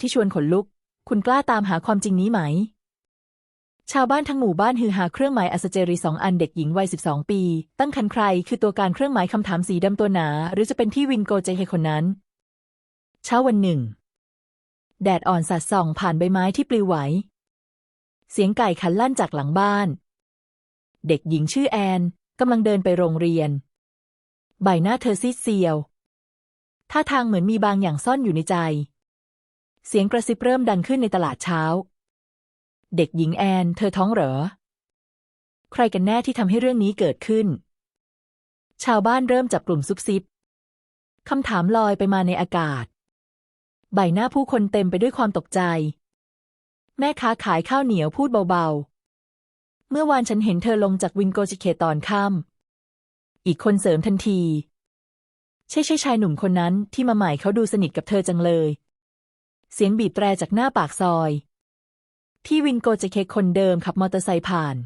ที่ชวนขนลุก คุณกล้าตามหาความจริงนี้ไหม ชาวบ้านทั้งหมู่บ้านฮือฮาเครื่องหมายอัสเจรีสองอันเด็กหญิงวัย 12 ปี ตั้งคันใคร คือตัวการเครื่องหมายคำถามสีดำตัวหนา หรือจะเป็นที่วินโกเจเฮคนนั้น เช้าวันหนึ่ง แดดอ่อนสาดส่องผ่านใบไม้ที่ปลิวไหว เสียงไก่ขันลั่นจากหลังบ้าน เด็กหญิงชื่อแอนกำลังเดินไปโรงเรียน ใบหน้าเธอซีดเซียวท่าทางเหมือนมีบางอย่างซ่อนอยู่ในใจ เสียงกระซิบเริ่มดังขึ้นในตลาดเช้า เด็กหญิงแอน เธอท้องเหรอ ใครกันแน่ที่ทำให้เรื่องนี้เกิดขึ้น ชาวบ้านเริ่มจับกลุ่มซุบซิบคำถามลอยไปมาในอากาศ ใบหน้าผู้คนเต็มไปด้วยความตกใจ แม่ค้าขายข้าวเหนียวพูดเบาๆ เมื่อวานฉันเห็นเธอลงจากวินโกจิเคตอนค่ำอีกคนเสริมทันที ใช่ใช่ชายหนุ่มคนนั้นที่มาใหม่เขาดูสนิทกับเธอจังเลย เสียงบีบแตรจากหน้าปากซอย ที่วินโกจิเคคนเดิมขับมอเตอร์ไซค์ผ่าน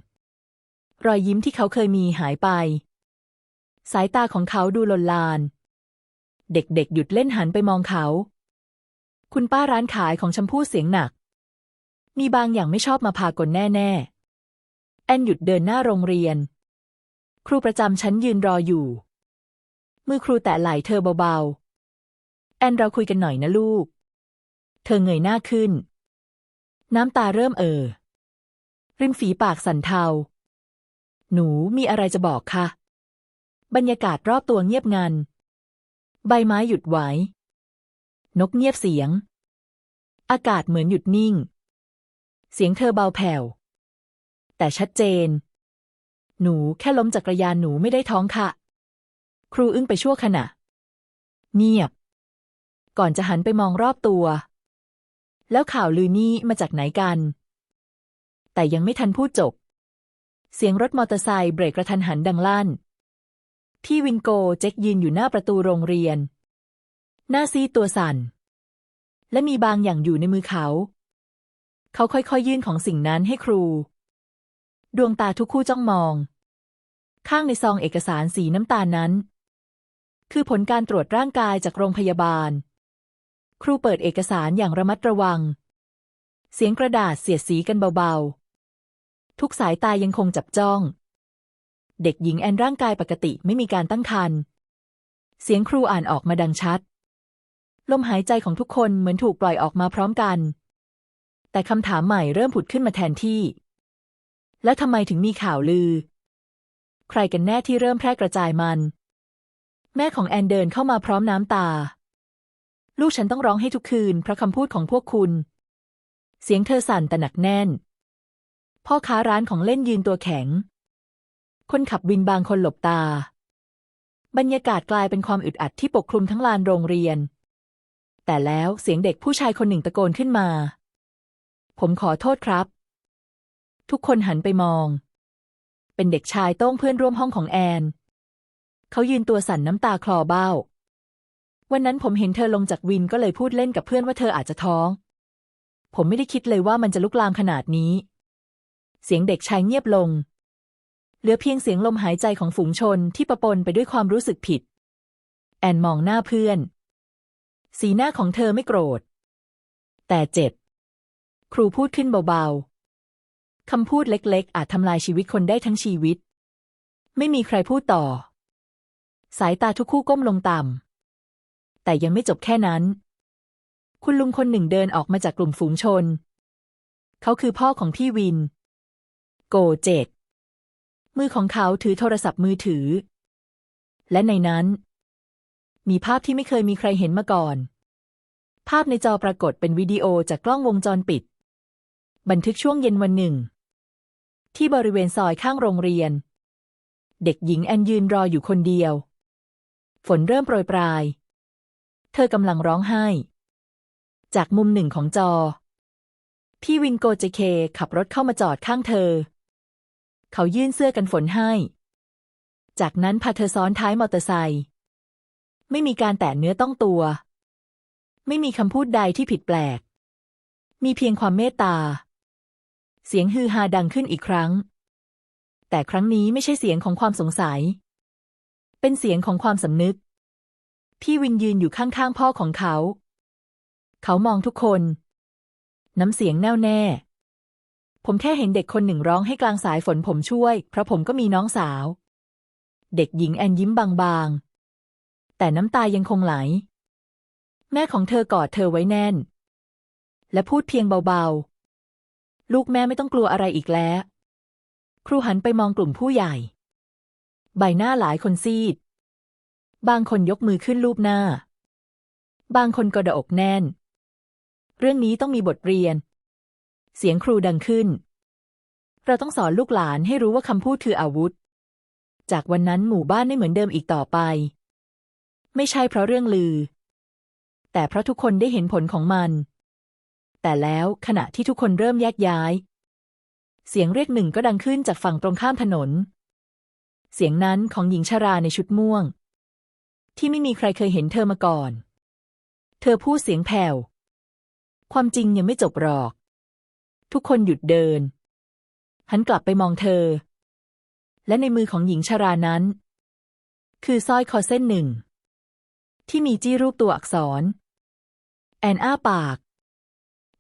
รอยยิ้มที่เขาเคยมีหายไป สายตาของเขาดูลนลาน เด็กๆ หยุดเล่นหันไปมองเขา คุณป้าร้านขายของชมพู่เสียงหนัก มีบางอย่างไม่ชอบมาพากลแน่ๆ แอนหยุดเดินหน้าโรงเรียน ครูประจำชั้นยืนรออยู่ มือครูแตะไหล่เธอเบาๆ แอนเราคุยกันหน่อยนะลูก เธอเงยหน้าขึ้น น้ำตาเริ่มเอ่อริมฝีปากสั่นเทา หนูมีอะไรจะบอกคะบรรยากาศรอบตัวเงียบงัน ใบไม้หยุดไหว นกเงียบเสียง อากาศเหมือนหยุดนิ่ง เสียงเธอเบาแผ่ว แต่ชัดเจน หนูแค่ล้มจักรยานหนูไม่ได้ท้องค่ะ ครูอึ้งไปชั่วขณะ เงียบ ก่อนจะหันไปมองรอบตัว แล้วข่าวลือนี่มาจากไหนกัน แต่ยังไม่ทันพูดจบ เสียงรถมอเตอร์ไซค์เบรกกระทันหันดังลั่นที่วินโกเจ็คยืนอยู่หน้าประตูโรงเรียน หน้าซีตัวสั่น และมีบางอย่างอยู่ในมือเขา เขาค่อยๆยื่นของสิ่งนั้นให้ครู ดวงตาทุกคู่จ้องมอง ข้างในซองเอกสารสีน้ำตาลนั้น คือผลการตรวจร่างกายจากโรงพยาบาล ครูเปิดเอกสารอย่างระมัดระวัง เสียงกระดาษเสียดสีกันเบาๆ ทุกสายตายังคงจับจ้อง เด็กหญิงแอนร่างกายปกติไม่มีการตั้งครรภ์เสียงครูอ่านออกมาดังชัด ลมหายใจของทุกคนเหมือนถูกปล่อยออกมาพร้อมกัน แต่คำถามใหม่เริ่มผุดขึ้นมาแทนที่ แล้วทำไมถึงมีข่าวลือ ใครกันแน่ที่เริ่มแพร่กระจายมัน แม่ของแอนเดินเข้ามาพร้อมน้ำตา ลูกฉันต้องร้องให้ทุกคืนเพราะคำพูดของพวกคุณ เสียงเธอสั่นแต่หนักแน่น พ่อค้าร้านของเล่นยืนตัวแข็ง คนขับวินบางคนหลบตา บรรยากาศกลายเป็นความอึดอัดที่ปกคลุมทั้งลานโรงเรียน แต่แล้วเสียงเด็กผู้ชายคนหนึ่งตะโกนขึ้นมา ผมขอโทษครับ ทุกคนหันไปมอง เป็นเด็กชายโต้งเพื่อนร่วมห้องของแอน เขายืนตัวสั่นน้ำตาคลอเบ้า วันนั้นผมเห็นเธอลงจากวินก็เลยพูดเล่นกับเพื่อนว่าเธออาจจะท้อง ผมไม่ได้คิดเลยว่ามันจะลุกลามขนาดนี้ เสียงเด็กชายเงียบลง เหลือเพียงเสียงลมหายใจของฝูงชนที่ประปนไปด้วยความรู้สึกผิด แอนมองหน้าเพื่อน สีหน้าของเธอไม่โกรธ แต่เจ็บ ครูพูดขึ้นเบาๆ คำพูดเล็กๆ อาจทำลายชีวิตคนได้ทั้งชีวิต ไม่มีใครพูดต่อ สายตาทุกคู่ก้มลงต่ำ แต่ยังไม่จบแค่นั้น คุณลุงคนหนึ่งเดินออกมาจากกลุ่มฝูงชน เขาคือพ่อของพี่วิน โกเจกมือของเขาถือโทรศัพท์มือถือ และในนั้น มีภาพที่ไม่เคยมีใครเห็นมาก่อน ภาพในจอปรากฏเป็นวิดีโอจากกล้องวงจรปิด บันทึกช่วงเย็นวันหนึ่ง ที่บริเวณซอยข้างโรงเรียน เด็กหญิงแอนยืนรออยู่คนเดียว ฝนเริ่มโปรยปลาย เธอกำลังร้องไห้ จากมุมหนึ่งของจอ พี่วินโกเจเคขับรถเข้ามาจอดข้างเธอ เขายื่นเสื้อกันฝนให้ จากนั้นพาเธอซ้อนท้ายมอเตอร์ไซค์ไม่มีการแตะเนื้อต้องตัว ไม่มีคำพูดใดที่ผิดแปลก มีเพียงความเมตตา เสียงฮือฮาดังขึ้นอีกครั้ง แต่ครั้งนี้ไม่ใช่เสียงของความสงสัย เป็นเสียงของความสำนึก พี่วินยืนอยู่ข้างๆพ่อของเขา เขามองทุกคน น้ำเสียงแน่วแน่ ผมแค่เห็นเด็กคนหนึ่งร้องให้กลางสายฝนผมช่วย เพราะผมก็มีน้องสาว เด็กหญิงแอนยิ้มบางๆ แต่น้ำตายังคงไหล แม่ของเธอกอดเธอไว้แน่น และพูดเพียงเบาๆ ลูกแม่ไม่ต้องกลัวอะไรอีกแล้ว ครูหันไปมองกลุ่มผู้ใหญ่ ใบหน้าหลายคนซีด บางคนยกมือขึ้นรูปหน้า บางคนกระดอกแน่น เรื่องนี้ต้องมีบทเรียน เสียงครูดังขึ้น เราต้องสอนลูกหลานให้รู้ว่าคำพูดคืออาวุธ จากวันนั้นหมู่บ้านไม่เหมือนเดิมอีกต่อไป ไม่ใช่เพราะเรื่องลือ แต่เพราะทุกคนได้เห็นผลของมัน แต่แล้วขณะที่ทุกคนเริ่มแยกย้าย เสียงเรียกหนึ่งก็ดังขึ้นจากฝั่งตรงข้ามถนน เสียงนั้นของหญิงชราในชุดม่วง ที่ไม่มีใครเคยเห็นเธอมาก่อน เธอพูดเสียงแผ่ว ความจริงยังไม่จบหรอก ทุกคนหยุดเดิน หันกลับไปมองเธอ และในมือของหญิงชรานั้น คือสร้อยคอเส้นหนึ่ง ที่มีจี้รูปตัวอักษร แอนอ้าปาก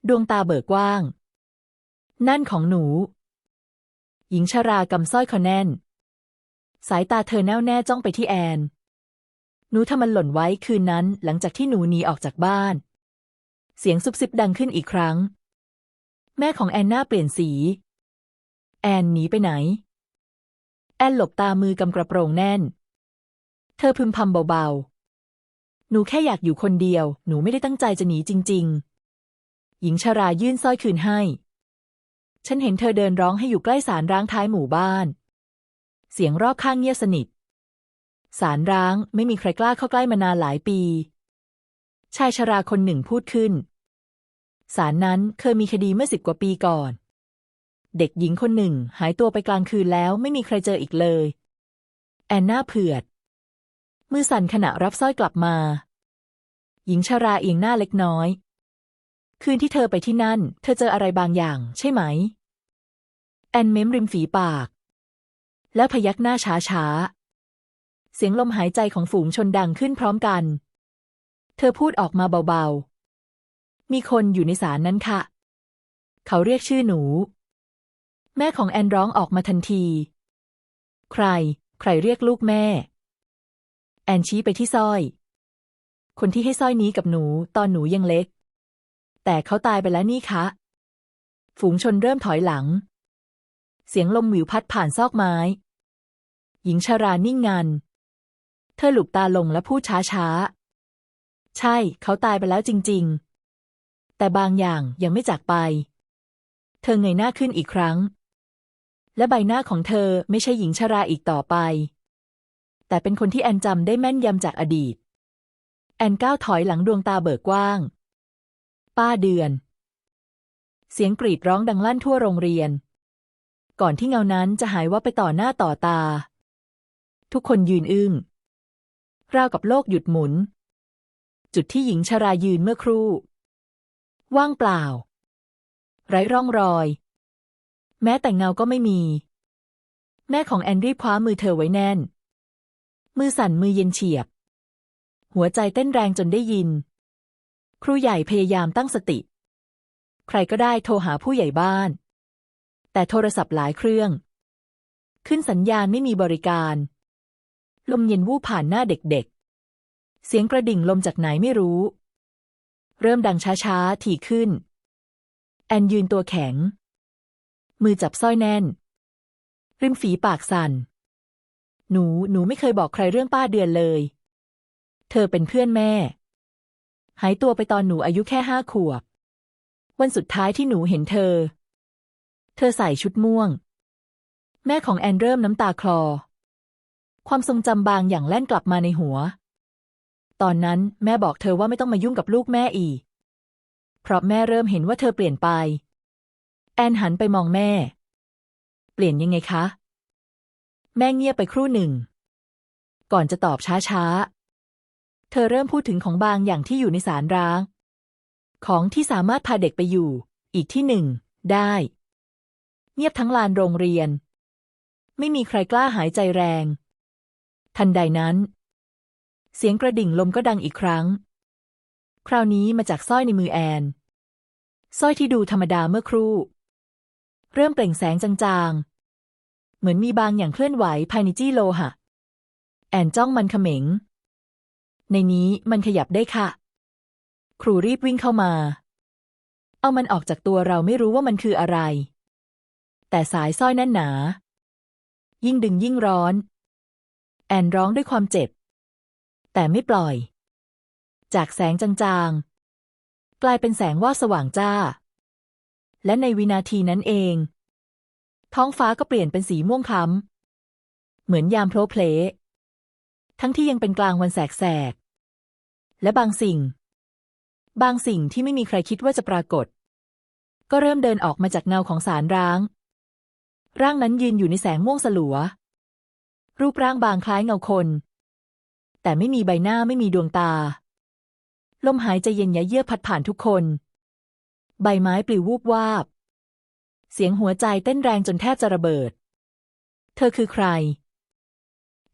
ดวงตาเบิกกว้าง นั่นของหนู หญิงชรากำสร้อยคอแน่น สายตาเธอแน่วแน่จ้องไปที่แอน หนูทำมันหล่นไว้คืนนั้นหลังจากที่หนูหนีออกจากบ้าน เสียงซุบซิบดังขึ้นอีกครั้ง แม่ของแอนน้าเปลี่ยนสี แอนหนีไปไหน แอนหลบตามือกำกระโปรงแน่น เธอพึมพำเบาๆ หนูแค่อยากอยู่คนเดียว หนูไม่ได้ตั้งใจจะหนีจริง ๆ หญิงชรายื่นสร้อยคืนให้ ฉันเห็นเธอเดินร้องให้อยู่ใกล้สารร้างท้ายหมู่บ้าน เสียงรอบข้างเงียบสนิท สารร้างไม่มีใครกล้าเข้าใกล้มานานหลายปี ชายชราคนหนึ่งพูดขึ้น สารนั้นเคยมีคดีเมื่อสิบกว่าปีก่อน เด็กหญิงคนหนึ่งหายตัวไปกลางคืนแล้วไม่มีใครเจออีกเลย แอนนาเผือด มือสั่นขณะรับสร้อยกลับมา หญิงชราเอียงหน้าเล็กน้อย คืนที่เธอไปที่นั่น เธอเจออะไรบางอย่าง ใช่ไหม แอนเม้มริมฝีปาก แล้วพยักหน้าช้าช้าๆ เสียงลมหายใจของฝูงชนดังขึ้นพร้อมกัน เธอพูดออกมาเบาๆ มีคนอยู่ในศาลนั้นค่ะ เขาเรียกชื่อหนู แม่ของแอนร้องออกมาทันที ใคร ใครเรียกลูกแม่ แอนชี้ไปที่สร้อย คนที่ให้สร้อยนี้กับหนูตอนหนูยังเล็ก แต่เขาตายไปแล้วนี่คะ ฝูงชนเริ่มถอยหลัง เสียงลมหวิวพัดผ่านซอกไม้หญิงชารานิ่งงัน เธอหลุบตาลงและพูดช้าช้าๆ ใช่ เขาตายไปแล้วจริง ๆ แต่บางอย่างยังไม่จากไป เธอเงยหน้าขึ้นอีกครั้ง และใบหน้าของเธอไม่ใช่หญิงชราอีกต่อไป แต่เป็นคนที่แอนจำได้แม่นยำจากอดีต แอนก้าวถอยหลังดวงตาเบิกกว้าง ป้าเดือน เสียงกรีดร้องดังลั่นทั่วโรงเรียน ก่อนที่เงานั้นจะหายว่าบไปต่อหน้าต่อตา ทุกคนยืนอึ้ง ราวกับโลกหยุดหมุน จุดที่หญิงชรายืนเมื่อครู่ ว่างเปล่า ไร้ร่องรอย แม้แต่เงาก็ไม่มี แม่ของแอนรีบคว้ามือเธอไว้แน่น มือสั่นมือเย็นเฉียบ หัวใจเต้นแรงจนได้ยิน ครูใหญ่พยายามตั้งสติ ใครก็ได้โทรหาผู้ใหญ่บ้าน แต่โทรศัพท์หลายเครื่อง ขึ้นสัญญาณไม่มีบริการ ลมเย็นวูบผ่านหน้าเด็กๆ เสียงกระดิ่งลมจากไหนไม่รู้ เริ่มดังช้าๆ ถี่ขึ้น แอนยืนตัวแข็ง มือจับสร้อยแน่น ริมฝีปากสั่น หนู หนูไม่เคยบอกใครเรื่องป้าเดือนเลย เธอเป็นเพื่อนแม่ หายตัวไปตอนหนูอายุแค่ห้าขวบ วันสุดท้ายที่หนูเห็นเธอ เธอใส่ชุดม่วง แม่ของแอนเริ่มน้ำตาคลอ ความทรงจำบางอย่างแล่นกลับมาในหัว ตอนนั้นแม่บอกเธอว่าไม่ต้องมายุ่งกับลูกแม่อีก เพราะแม่เริ่มเห็นว่าเธอเปลี่ยนไป แอนหันไปมองแม่ เปลี่ยนยังไงคะ แม่เงียบไปครู่หนึ่ง ก่อนจะตอบช้าๆ เธอเริ่มพูดถึงของบางอย่างที่อยู่ในสารร้าง ของที่สามารถพาเด็กไปอยู่ อีกที่หนึ่ง ได้ เงียบทั้งลานโรงเรียน ไม่มีใครกล้าหายใจแรง ทันใดนั้น เสียงกระดิ่งลมก็ดังอีกครั้ง คราวนี้มาจากสร้อยในมือแอนสร้อยที่ดูธรรมดาเมื่อครู่ เริ่มเปล่งแสงจางๆ เหมือนมีบางอย่างเคลื่อนไหวภายในจี้โลหะ แอนจ้องมันเขม็ง ในนี้มันขยับได้ค่ะ ครูรีบวิ่งเข้ามา เอามันออกจากตัวเราไม่รู้ว่ามันคืออะไร แต่สายสร้อยแน่นหนา ยิ่งดึงยิ่งร้อน แอนร้องด้วยความเจ็บ แต่ไม่ปล่อย จากแสงจางๆ กลายเป็นแสงว่าสว่างจ้า และในวินาทีนั้นเอง ท้องฟ้าก็เปลี่ยนเป็นสีม่วงคล้ำเหมือนยามโพลเพลทั้งที่ยังเป็นกลางวันแสกๆและบางสิ่ง บางสิ่งที่ไม่มีใครคิดว่าจะปรากฏ ก็เริ่มเดินออกมาจากเงาของสารร้าง ร่างนั้นยืนอยู่ในแสงม่วงสลัว รูปร่างบางคล้ายเงาคน แต่ไม่มีใบหน้าไม่มีดวงตา ลมหายใจเย็นยะเยือกพัดผ่านทุกคน ใบไม้ปลิววูบวาบ เสียงหัวใจเต้นแรงจนแทบจะระเบิด เธอคือใคร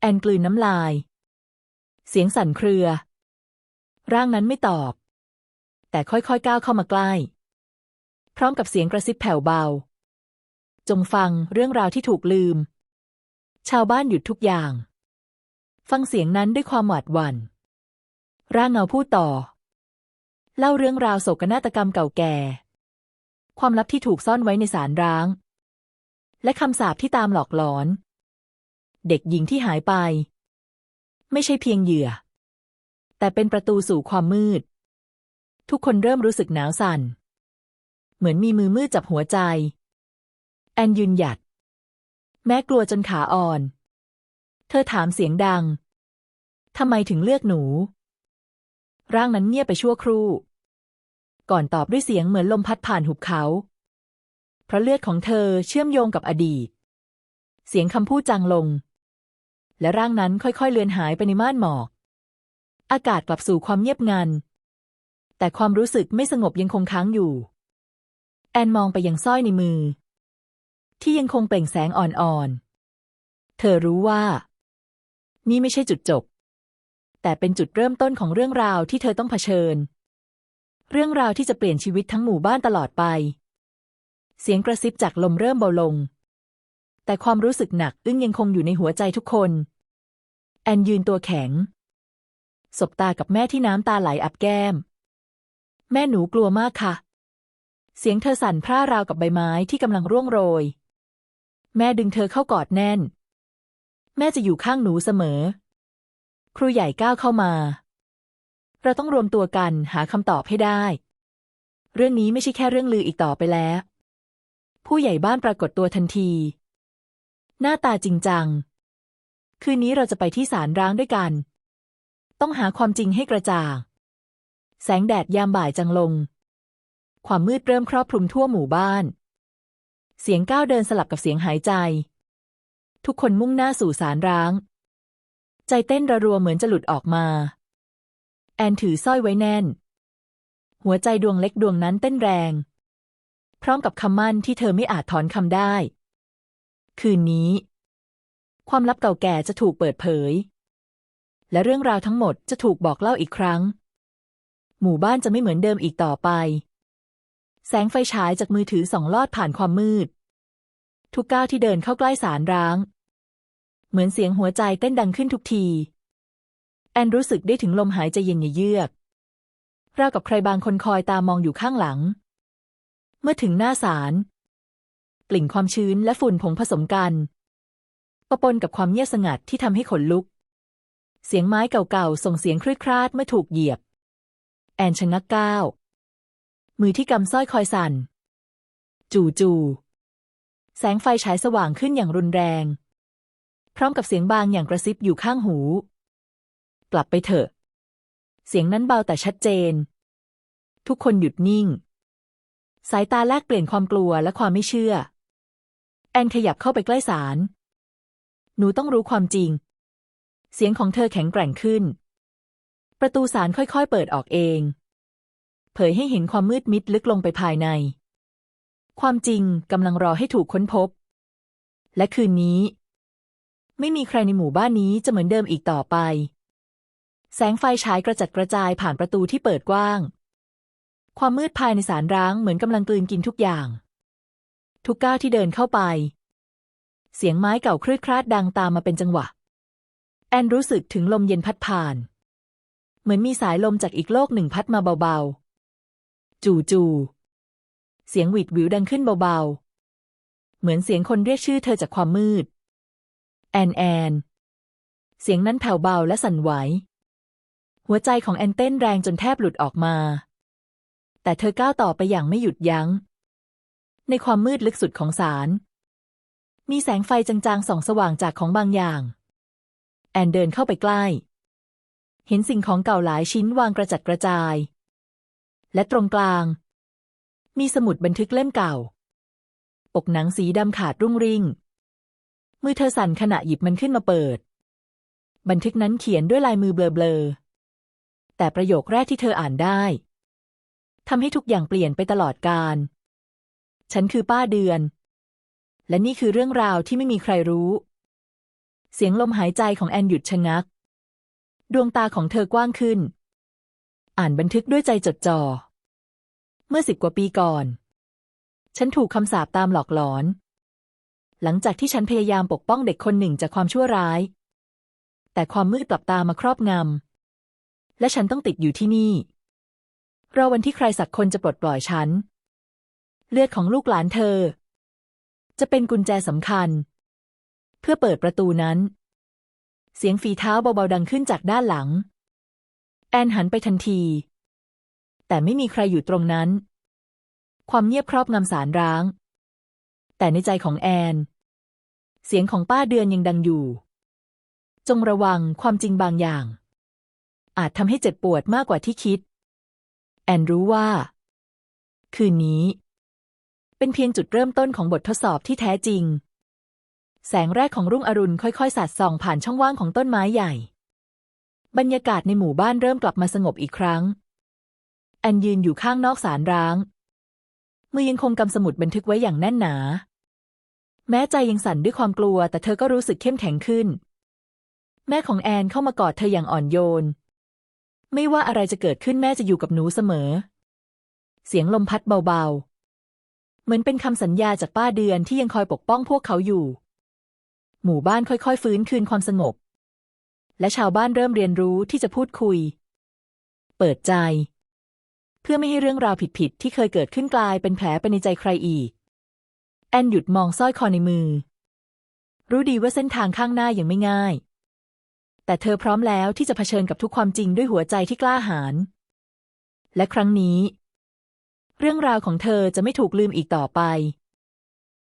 แอนกลืนน้ำลาย เสียงสั่นเครือ ร่างนั้นไม่ตอบ แต่ค่อยๆก้าวเข้ามาใกล้ พร้อมกับเสียงกระซิบแผ่วเบา จงฟังเรื่องราวที่ถูกลืม ชาวบ้านหยุดทุกอย่าง ฟังเสียงนั้นด้วยความหวาดหวัน่น ร่างเงาพูดต่อ เล่าเรื่องราวโศกนาฏกรรมเก่าแก่ ความลับที่ถูกซ่อนไว้ในสารร้าง และคำสาปที่ตามหลอกหลอน เด็กหญิงที่หายไป ไม่ใช่เพียงเหยื่อ แต่เป็นประตูสู่ความมืด ทุกคนเริ่มรู้สึกหนาวสั่น เหมือนมีมือมืดจับหัวใจ แอนยืนหยัด แม้กลัวจนขาอ่อน เธอถามเสียงดัง ทำไมถึงเลือกหนู ร่างนั้นเงียบไปชั่วครู่ ก่อนตอบด้วยเสียงเหมือนลมพัดผ่านหุบเขาเพราะเลือดของเธอเชื่อมโยงกับอดีต เสียงคำพูดจางลง และร่างนั้นค่อยๆเลือนหายไปในม่านหมอก อากาศกลับสู่ความเงียบงัน แต่ความรู้สึกไม่สงบยังคงค้างอยู่ แอนมองไปยังสร้อยในมือ ที่ยังคงเปล่งแสงอ่อนๆ เธอรู้ว่า นี่ไม่ใช่จุดจบ แต่เป็นจุดเริ่มต้นของเรื่องราวที่เธอต้องเผชิญ เรื่องราวที่จะเปลี่ยนชีวิตทั้งหมู่บ้านตลอดไป เสียงกระซิบจากลมเริ่มเบาลง แต่ความรู้สึกหนักอึ้งยังคงอยู่ในหัวใจทุกคน แอนยืนตัวแข็ง สบตากับแม่ที่น้ำตาไหลอับแก้ม แม่หนูกลัวมากค่ะเสียงเธอสั่นพร่าราวกับใบไม้ที่กำลังร่วงโรย แม่ดึงเธอเข้ากอดแน่น แม่จะอยู่ข้างหนูเสมอ ครูใหญ่ก้าวเข้ามา เราต้องรวมตัวกันหาคำตอบให้ได้ เรื่องนี้ไม่ใช่แค่เรื่องลืออีกต่อไปแล้ว ผู้ใหญ่บ้านปรากฏตัวทันที หน้าตาจริงจัง คืนนี้เราจะไปที่ศาลร้างด้วยกัน ต้องหาความจริงให้กระจ่าง แสงแดดยามบ่ายจังลง ความมืดเริ่มครอบคลุมทั่วหมู่บ้าน เสียงก้าวเดินสลับกับเสียงหายใจ ทุกคนมุ่งหน้าสู่ศาลร้าง ใจเต้นระรัวเหมือนจะหลุดออกมา แอนถือสร้อยไว้แน่น หัวใจดวงเล็กดวงนั้นเต้นแรง พร้อมกับคำมั่นที่เธอไม่อาจถอนคำได้ คืนนี้ ความลับเก่าแก่จะถูกเปิดเผย และเรื่องราวทั้งหมดจะถูกบอกเล่าอีกครั้ง หมู่บ้านจะไม่เหมือนเดิมอีกต่อไป แสงไฟฉายจากมือถือส่องลอดผ่านความมืด ทุกก้าวที่เดินเข้าใกล้สารร้าง เหมือนเสียงหัวใจเต้นดังขึ้นทุกที แอนรู้สึกได้ถึงลมหายใจเย็นเยือก ราวกับใครบางคนคอยตามองอยู่ข้างหลัง เมื่อถึงหน้าศาลกลิ่นความชื้นและฝุ่นผงผสมกันปะปนกับความเงียบสงัดที่ทำให้ขนลุก เสียงไม้เก่าๆส่งเสียงครืดคราดเมื่อถูกเหยียบ แอนชะงักก้าว มือที่กำสร้อยคอยสั่น จู่จูแสงไฟฉายสว่างขึ้นอย่างรุนแรง พร้อมกับเสียงบางอย่างกระซิบอยู่ข้างหู กลับไปเถอะ เสียงนั้นเบาแต่ชัดเจน ทุกคนหยุดนิ่ง สายตาแลกเปลี่ยนความกลัวและความไม่เชื่อ แอนขยับเข้าไปใกล้ศาลหนูต้องรู้ความจริง เสียงของเธอแข็งแกร่งขึ้น ประตูศาลค่อยๆเปิดออกเอง เผยให้เห็นความมืดมิดลึกลงไปภายใน ความจริงกำลังรอให้ถูกค้นพบ และคืนนี้ ไม่มีใครในหมู่บ้านนี้จะเหมือนเดิมอีกต่อไป แสงไฟฉายกระจัดกระจายผ่านประตูที่เปิดกว้าง ความมืดภายในสารร้างเหมือนกำลังกลืนกินทุกอย่าง ทุกก้าวที่เดินเข้าไป เสียงไม้เก่าครืดคราดดังตามมาเป็นจังหวะ แอนรู้สึกถึงลมเย็นพัดผ่าน เหมือนมีสายลมจากอีกโลกหนึ่งพัดมาเบาๆ จู่ๆเสียงหวิดหวิวดังขึ้นเบาๆ เหมือนเสียงคนเรียกชื่อเธอจากความมืด แอนแอน เสียงนั้นแผ่วเบาและสั่นไหว หัวใจของแอนเต้นแรงจนแทบหลุดออกมา แต่เธอก้าวต่อไปอย่างไม่หยุดยัง้ง ในความมืดลึกสุดของศาลมีแสงไฟจางๆส่องสว่างจากของบางอย่าง แอนเดินเข้าไปใกล้ เห็นสิ่งของเก่าหลายชิ้นวางกระจัดกระจาย และตรงกลาง มีสมุดบันทึกเล่มเก่า ปกหนังสีดำขาดรุ่งริ่ง มือเธอสั่นขณะหยิบมันขึ้นมาเปิด บันทึกนั้นเขียนด้วยลายมือเบลอๆ แต่ประโยคแรกที่เธออ่านได้ทำให้ทุกอย่างเปลี่ยนไปตลอดกาลฉันคือป้าเดือน และนี่คือเรื่องราวที่ไม่มีใครรู้ เสียงลมหายใจของแอนหยุดชะงัก ดวงตาของเธอกว้างขึ้น อ่านบันทึกด้วยใจจดจ่อ เมื่อสิบกว่าปีก่อน ฉันถูกคำสาปตามหลอกหลอน หลังจากที่ฉันพยายามปกป้องเด็กคนหนึ่งจากความชั่วร้าย แต่ความมืดกลับตามมาครอบงำ และฉันต้องติดอยู่ที่นี่รอวันที่ใครสักคนจะปลดปล่อยฉัน เลือดของลูกหลานเธอ จะเป็นกุญแจสำคัญ เพื่อเปิดประตูนั้น เสียงฝีเท้าเบาๆดังขึ้นจากด้านหลัง แอนหันไปทันที แต่ไม่มีใครอยู่ตรงนั้น ความเงียบครอบงำสารร้าง แต่ในใจของแอน เสียงของป้าเดือนยังดังอยู่ จงระวังความจริงบางอย่าง อาจทำให้เจ็บปวดมากกว่าที่คิด แอนรู้ว่า คืนนี้ เป็นเพียงจุดเริ่มต้นของบททดสอบที่แท้จริง แสงแรกของรุ่งอรุณค่อยๆสาดส่องผ่านช่องว่างของต้นไม้ใหญ่ บรรยากาศในหมู่บ้านเริ่มกลับมาสงบอีกครั้ง แอนยืนอยู่ข้างนอกสารร้าง มือยังคงกำสมุดบันทึกไว้อย่างแน่นหนา แม้ใจยังสั่นด้วยความกลัว แต่เธอก็รู้สึกเข้มแข็งขึ้น แม่ของแอนเข้ามากอดเธออย่างอ่อนโยน ไม่ว่าอะไรจะเกิดขึ้นแม่จะอยู่กับหนูเสมอ เสียงลมพัดเบาๆ เหมือนเป็นคำสัญญาจากป้าเดือนที่ยังคอยปกป้องพวกเขาอยู่ หมู่บ้านค่อยๆ ฟื้นคืนความสงบ และชาวบ้านเริ่มเรียนรู้ที่จะพูดคุย เปิดใจ เพื่อไม่ให้เรื่องราวผิดๆที่เคยเกิดขึ้นกลายเป็นแผลไปในใจใครอีก แอนหยุดมองสร้อยคอในมือ รู้ดีว่าเส้นทางข้างหน้ายังไม่ง่าย แต่เธอพร้อมแล้วที่จะเผชิญกับทุกความจริงด้วยหัวใจที่กล้าหาญและครั้งนี้ เรื่องราวของเธอจะไม่ถูกลืมอีกต่อไป